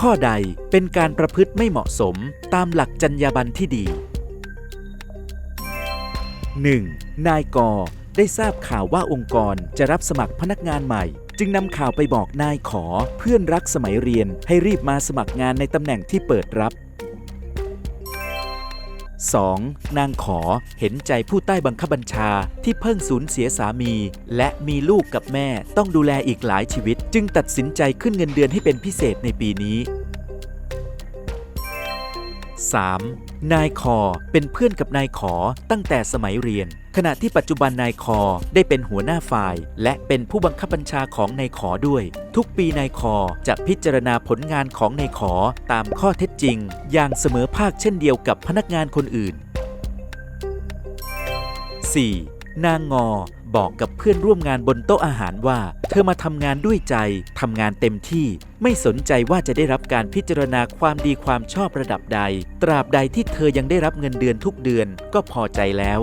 ข้อใดเป็นการประพฤติไม่เหมาะสมตามหลักจรรยาบรรณที่ดี 1. นายกได้ทราบข่าวว่าองค์กรจะรับสมัครพนักงานใหม่ จึงนำข่าวไปบอกนายขอ เพื่อนรักสมัยเรียนให้รีบมาสมัครงานในตำแหน่งที่เปิดรับ 2. นางขอเห็นใจผู้ใต้บังคับบัญชาที่เพิ่งสูญเสียสามี และมีลูกกับแม่ต้องดูแลอีกหลายชีวิต จึงตัดสินใจขึ้นเงินเดือนให้เป็นพิเศษในปีนี้ 3. นายคอเป็นเพื่อนกับนายขอตั้งแต่สมัยเรียน ขณะที่ปัจจุบันนายคอได้เป็นหัวหน้าฝ่าย และเป็นผู้บังคับบัญชาของนายขอด้วย ทุกปีนายคอจะพิจารณาผลงานของนายขอตามข้อเท็จจริง อย่างเสมอภาคเช่นเดียวกับพนักงานคนอื่น 4. นางงอบอกกับเพื่อนร่วมงานบนโต๊ะอาหารว่า เธอมาทำงานด้วยใจทำงานเต็มที่ ไม่สนใจว่าจะได้รับการพิจารณาความดีความชอบระดับใด ตราบใดที่เธอยังได้รับเงินเดือนทุกเดือนก็พอใจแล้ว